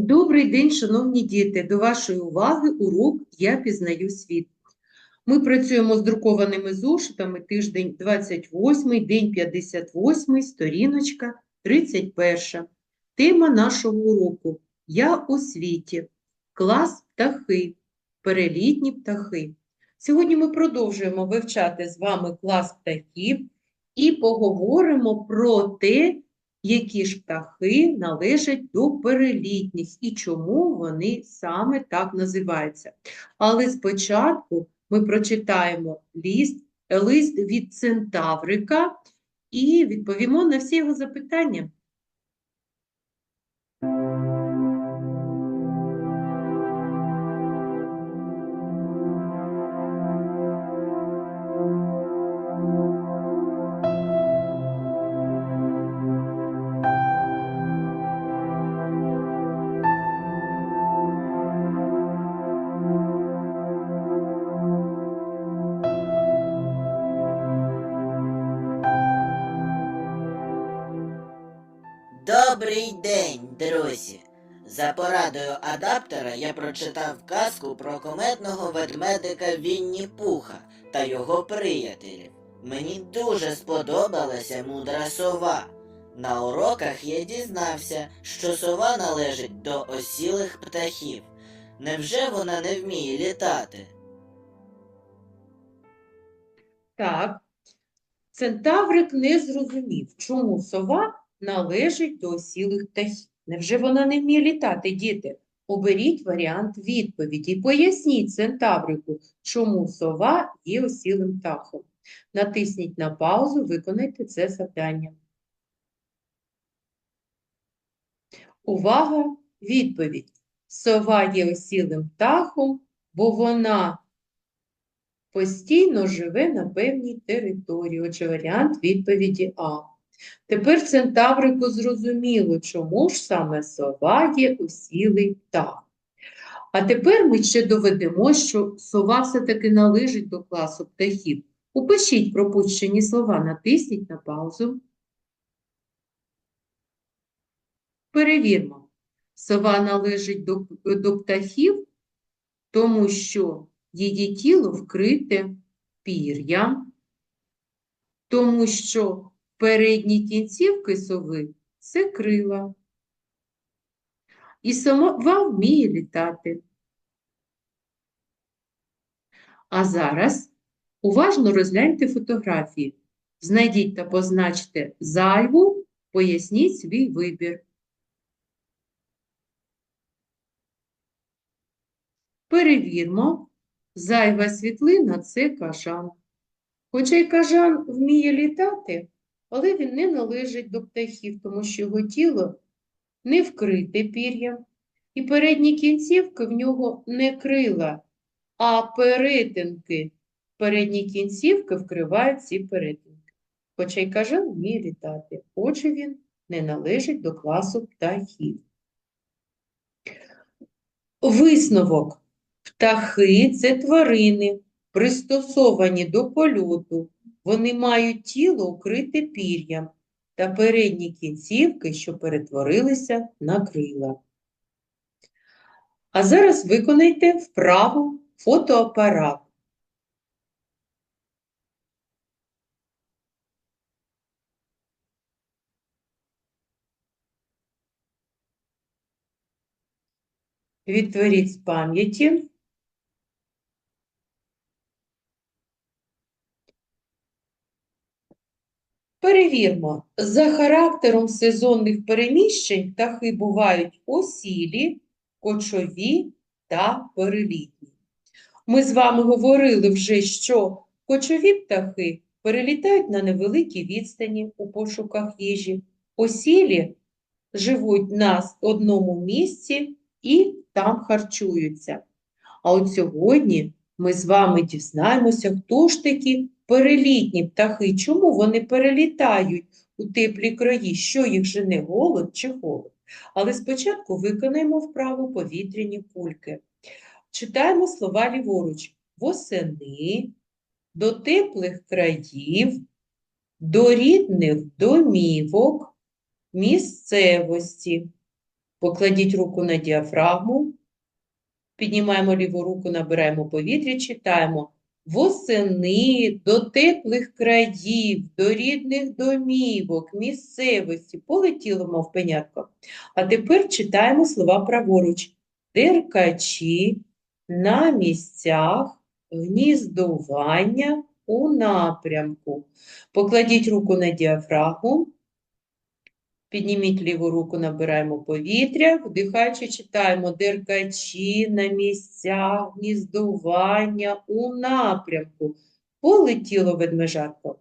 Добрий день, шановні діти! До вашої уваги урок «Я пізнаю світ». Ми працюємо з друкованими зошитами тиждень 28, день 58, сторіночка 31. Тема нашого уроку «Я у світі. Клас птахи. Перелітні птахи». Сьогодні ми продовжуємо вивчати з вами клас птахів і поговоримо про те, які ж птахи належать до перелітніх і чому вони саме так називаються. Але спочатку ми прочитаємо лист, лист від центаврика і відповімо на всі його запитання. За порадою адаптера я прочитав казку про кометного ведмедика Вінні Пуха та його приятелів. Мені дуже сподобалася мудра сова. На уроках я дізнався, що сова належить до осілих птахів. Невже вона не вміє літати? Так, центаврик не зрозумів, чому сова належить до осілих птахів. Невже вона не вміє літати, діти? Оберіть варіант відповіді і поясніть центаврику, чому сова є осілим птахом. Натисніть на паузу, виконайте це завдання. Увага! Відповідь. Сова є осілим птахом, бо вона постійно живе на певній території. Отже, варіант відповіді А. Тепер центаврику зрозуміло, чому ж саме сова є осілий птах. А тепер ми ще доведемо, що сова все-таки належить до класу птахів. Упишіть пропущені слова, натисніть на паузу. Перевірмо. Сова належить до, до птахів, тому що її тіло вкрите пір'ям, тому що передні кінцівки сови це крила. І сова вміє літати. А зараз уважно розгляньте фотографії. Знайдіть та позначте зайву, поясніть свій вибір. Перевірмо, зайва світлина це кажан. Хоча й кажан вміє літати, але він не належить до птахів, тому що його тіло не вкрите пір'ям, і передні кінцівки в нього не крила, а перетинки. Передні кінцівки вкривають ці перетинки. Хоча й кажан вміє літати, отже він не належить до класу птахів. Висновок. Птахи це тварини, пристосовані до польоту. Вони мають тіло укрите пір'ям та передні кінцівки, що перетворилися на крила. А зараз виконайте вправу фотоапарат. Відтворіть з пам'яті. Перевірмо, за характером сезонних переміщень птахи бувають осілі, кочові та перелітні. Ми з вами говорили вже, що кочові птахи перелітають на невеликій відстані у пошуках їжі, осілі живуть на одному місці і там харчуються. А от сьогодні ми з вами дізнаємося, хто ж такі перелітні птахи, чому вони перелітають у теплі краї, що їх жене голод чи холод. Але спочатку виконаємо вправу повітряні кульки. Читаємо слова ліворуч. Восени, до теплих країв, до рідних домівок, місцевості. Покладіть руку на діафрагму. Піднімаємо ліву руку, набираємо повітря, читаємо. Восени до теплих країв, до рідних домівок, місцевості. Полетіло, мов пенятко. А тепер читаємо слова праворуч. Деркачі на місцях, гніздування у напрямку. Покладіть руку на діафрагму. Підніміть ліву руку, набираємо повітря, вдихаючи, читаємо деркачі на місцях, гніздування у напрямку. Полетіло ведмежатко.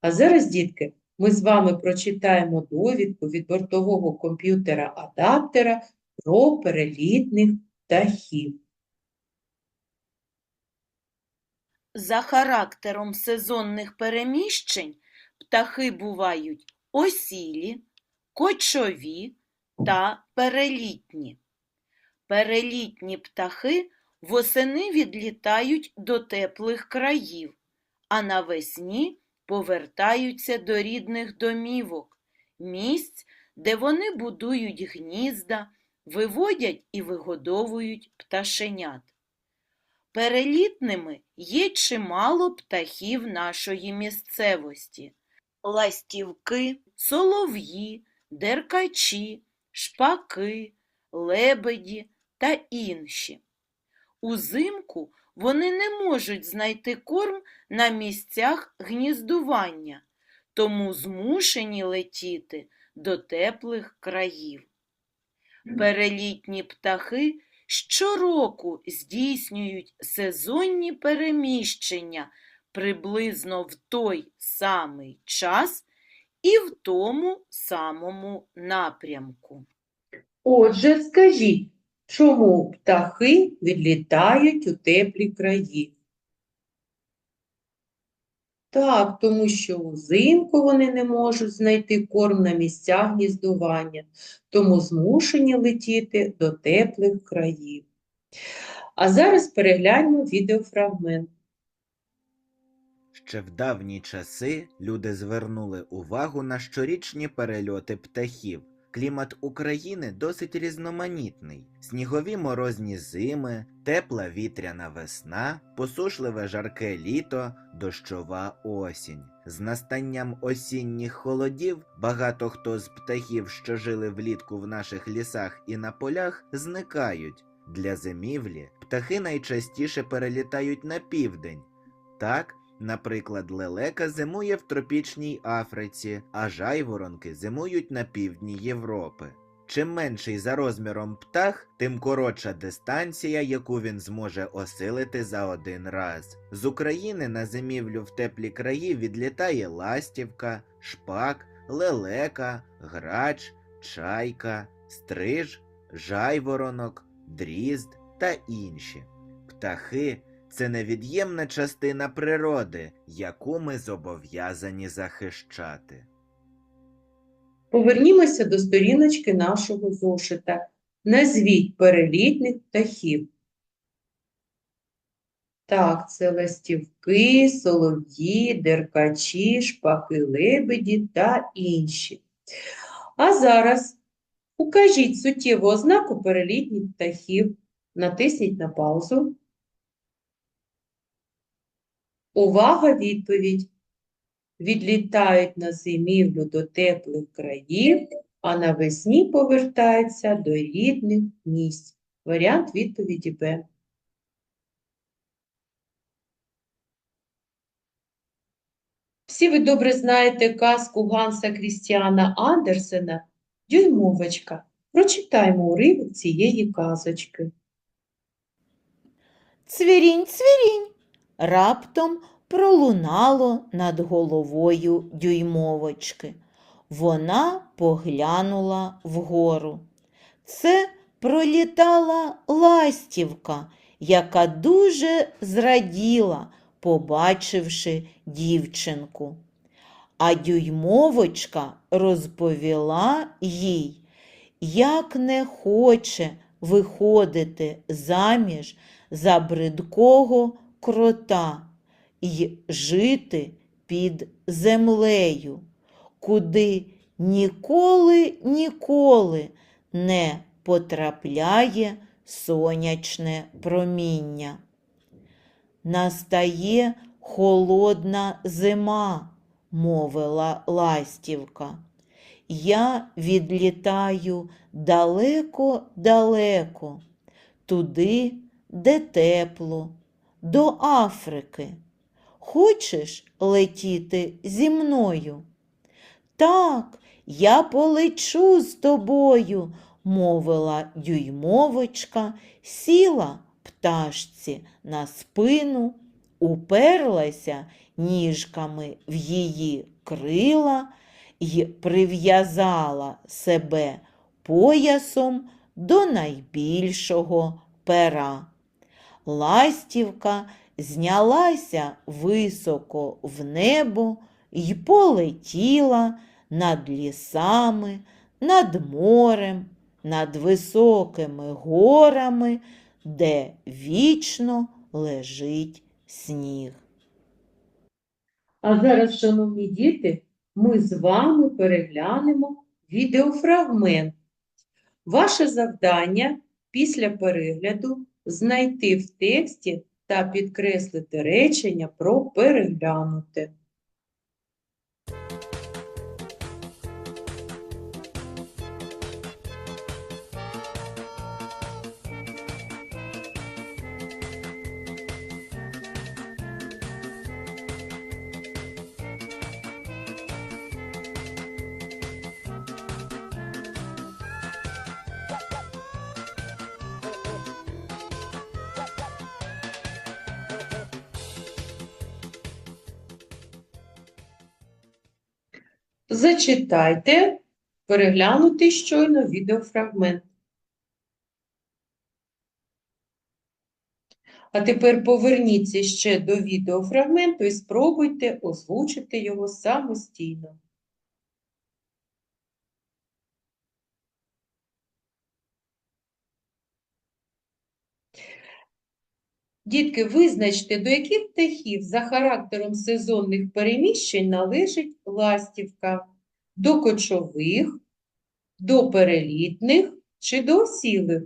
А зараз, дітки, ми з вами прочитаємо довідку від бортового комп'ютера-адаптера про перелітних птахів. За характером сезонних переміщень птахи бувають осілі, кочові та перелітні. Перелітні птахи восени відлітають до теплих країв, а навесні повертаються до рідних домівок, місць, де вони будують гнізда, виводять і вигодовують пташенят. Перелітними є чимало птахів нашої місцевості. Ластівки, солов'ї, деркачі, шпаки, лебеді та інші. Узимку вони не можуть знайти корм на місцях гніздування, тому змушені летіти до теплих країв. Перелітні птахи щороку здійснюють сезонні переміщення приблизно в той самий час і в тому самому напрямку. Отже, скажіть, чому птахи відлітають у теплі краї? Так, тому що взимку вони не можуть знайти корм на місцях гніздування, тому змушені летіти до теплих країв. А зараз перегляньмо відеофрагмент. Ще в давні часи люди звернули увагу на щорічні перельоти птахів. Клімат України досить різноманітний: снігові морозні зими, тепла вітряна весна, посушливе жарке літо, дощова осінь. З настанням осінніх холодів багато хто з птахів, що жили влітку в наших лісах і на полях, зникають. Для зимівлі птахи найчастіше перелітають на південь. Так, Наприклад, лелека зимує в тропічній Африці, а жайворонки зимують на півдні Європи. Чим менший за розміром птах, тим коротша дистанція, яку він зможе осилити за один раз. З України на зимівлю в теплі краї відлітає ластівка, шпак, лелека, грач, чайка, стриж, жайворонок, дрізд та інші. Птахи це невід'ємна частина природи, яку ми зобов'язані захищати. Повернімося до сторіночки нашого зошита. Назвіть перелітних птахів. Так, це ластівки, солов'ї, деркачі, шпаки, лебеді та інші. А зараз укажіть суттєву ознаку перелітніх птахів. Натисніть на паузу. Увага, відповідь. Відлітають на зимівлю до теплих країв, а навесні повертаються до рідних місць. Варіант відповіді Б. Всі ви добре знаєте казку Ганса Крістіана Андерсена «Дюймовочка». Прочитаймо уривок цієї казочки. Цвірінь, цвірінь. Раптом пролунало над головою дюймовочки. Вона поглянула вгору. Це пролітала ластівка, яка дуже зраділа, побачивши дівчинку. А дюймовочка розповіла їй, як не хоче виходити заміж за бридкого крота й жити під землею, куди ніколи ніколи не потрапляє сонячне проміння. Настає холодна зима, мовила ластівка. Я відлітаю далеко-далеко, туди, де тепло, до Африки. Хочеш летіти зі мною? Так, я полечу з тобою, мовила дюймовочка, сіла пташці на спину, уперлася ніжками в її крила й прив'язала себе поясом до найбільшого пера. Ластівка знялася високо в небо й полетіла над лісами, над морем, над високими горами, де вічно лежить сніг. А зараз, шановні діти, ми з вами переглянемо відеофрагмент. Ваше завдання після перегляду знайти в тексті та підкреслити речення про переглянуте. Зачитайте переглянутий щойно відеофрагмент. А тепер поверніться ще до відеофрагменту і спробуйте озвучити його самостійно. Дітки, визначте, до яких птахів за характером сезонних переміщень належить ластівка? До кочових, до перелітних чи до осілих?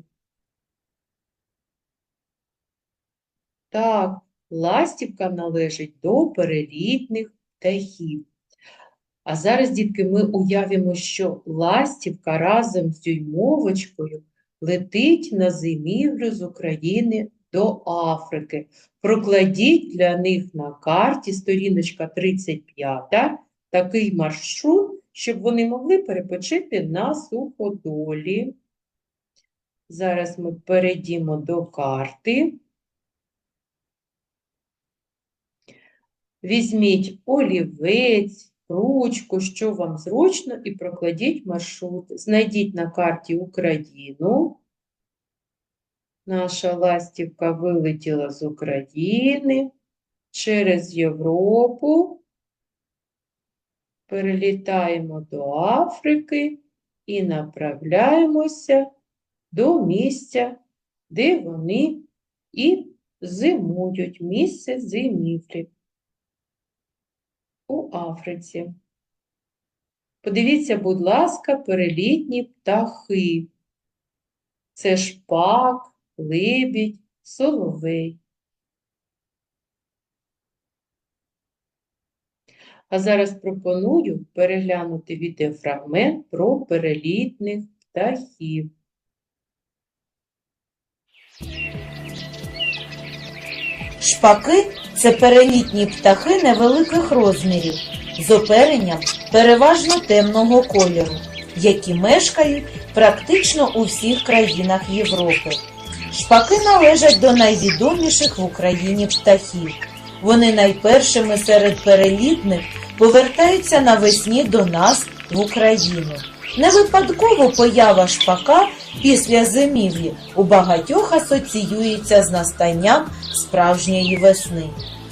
Так, ластівка належить до перелітних птахів. А зараз, дітки, ми уявимо, що ластівка разом з дюймовочкою летить на зимівлю з України до Африки. Прокладіть для них на карті сторіночка 35 такий маршрут, щоб вони могли перепочити на суходолі. Зараз ми перейдімо до карти. Візьміть олівець, ручку, що вам зручно, і прокладіть маршрут. Знайдіть на карті Україну. Наша ластівка вилетіла з України через Європу. Перелітаємо до Африки і направляємося до місця, де вони і зимують, місце зимівлі у Африці. Подивіться, будь ласка, перелітні птахи. Це шпак, лебідь, соловей. А зараз пропоную переглянути відеофрагмент про перелітних птахів. Шпаки це перелітні птахи невеликих розмірів, з оперенням переважно темного кольору, які мешкають практично у всіх країнах Європи. Шпаки належать до найвідоміших в Україні птахів. Вони найпершими серед перелітних повертаються навесні до нас в Україну. Не випадково поява шпака після зимівлі у багатьох асоціюється з настанням справжньої весни.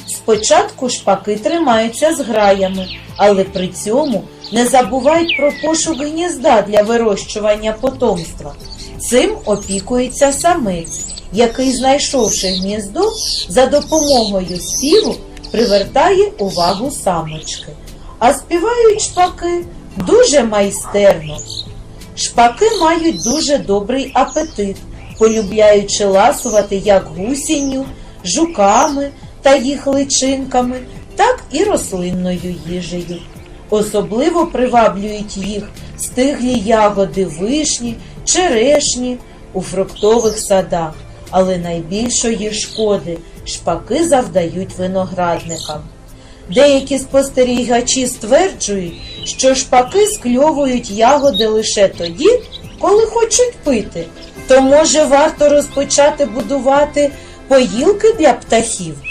Спочатку шпаки тримаються з граями, але при цьому не забувають про пошук гнізда для вирощування потомства. Цим опікується самець, який, знайшовши гніздо, за допомогою співу привертає увагу самочки. А співають шпаки дуже майстерно. Шпаки мають дуже добрий апетит, полюбляючи ласувати як гусінню, жуками та їх личинками, так і рослинною їжею. Особливо приваблюють їх стиглі ягоди вишні, черешні у фруктових садах, але найбільшої шкоди шпаки завдають виноградникам. Деякі спостерігачі стверджують, що шпаки скльовують ягоди лише тоді, коли хочуть пити. То може варто розпочати будувати поїлки для птахів?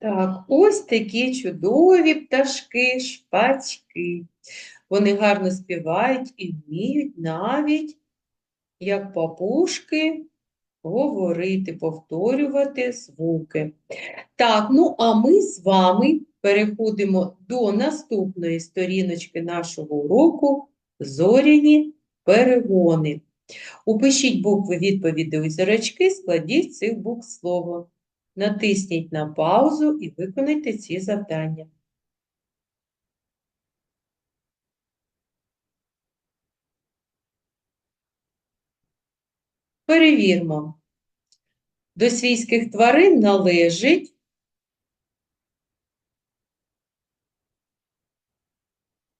Так, ось такі чудові пташки, шпачки. Вони гарно співають і вміють навіть, як папушки, говорити, повторювати звуки. Так, ну а ми з вами переходимо до наступної сторіночки нашого уроку Зоряні перегони. Упишіть букви відповіді у зірочки, складіть цих букв слово. Натисніть на паузу і виконайте ці завдання. Перевірмо. До свійських тварин належить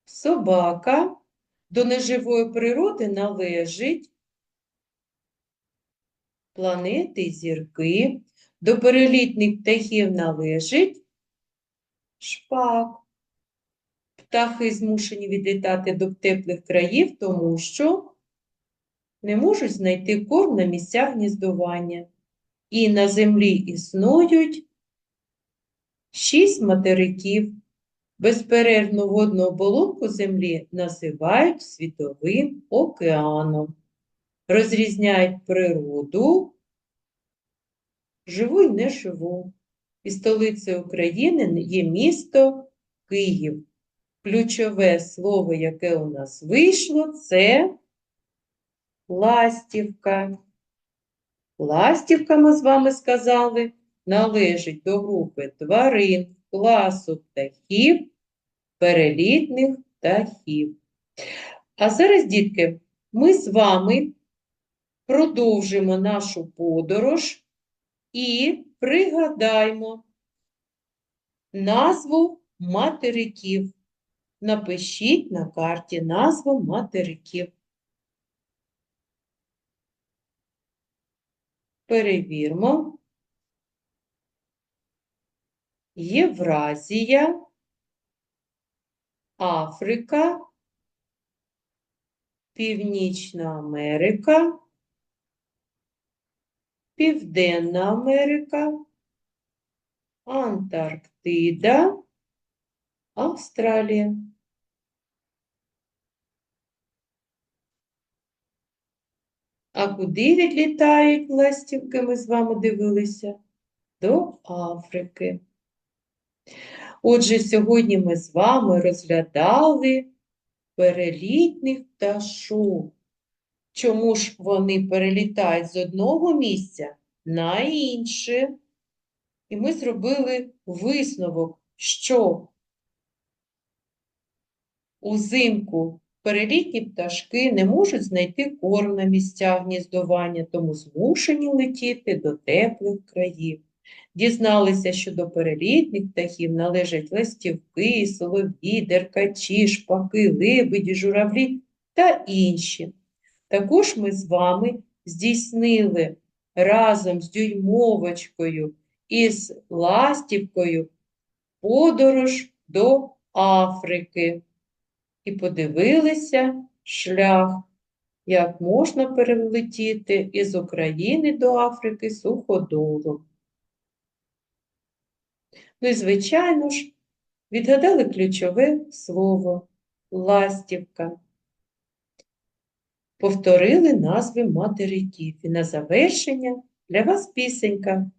собака, до неживої природи належить планети зірки, до перелітних птахів належить шпак. Птахи змушені відлітати до теплих країв, тому що не можуть знайти корм на місцях гніздування. І на землі існують шість материків. Безперервну водну оболонку землі називають світовим океаном. Розрізняють природу, живу і неживу. І столицею України є місто Київ. Ключове слово, яке у нас вийшло, це ластівка. Ластівка, ми з вами сказали, належить до групи тварин, класу птахів, перелітних птахів. А зараз, дітки, ми з вами продовжимо нашу подорож і пригадаємо назву материків. Напишіть на карті назву материків. Перевірмо. Євразія, Африка, Північна Америка, Південна Америка, Антарктида, Австралія. А куди відлітають ластівки, ми з вами дивилися? До Африки. Отже, сьогодні ми з вами розглядали перелітних пташок. Чому ж вони перелітають з одного місця на інше? І ми зробили висновок, що узимку перелітні пташки не можуть знайти корм на місцях гніздування, тому змушені летіти до теплих країв. Дізналися, що до перелітних птахів належать ластівки, солов'ї, деркачі, шпаки, лебеді, журавлі та інші. Також ми з вами здійснили разом з дюймовочкою і з ластівкою подорож до Африки і подивилися шлях, як можна перелетіти із України до Африки суходолом. Ну і, звичайно ж, відгадали ключове слово ластівка. Повторили назви материків. І на завершення для вас пісенька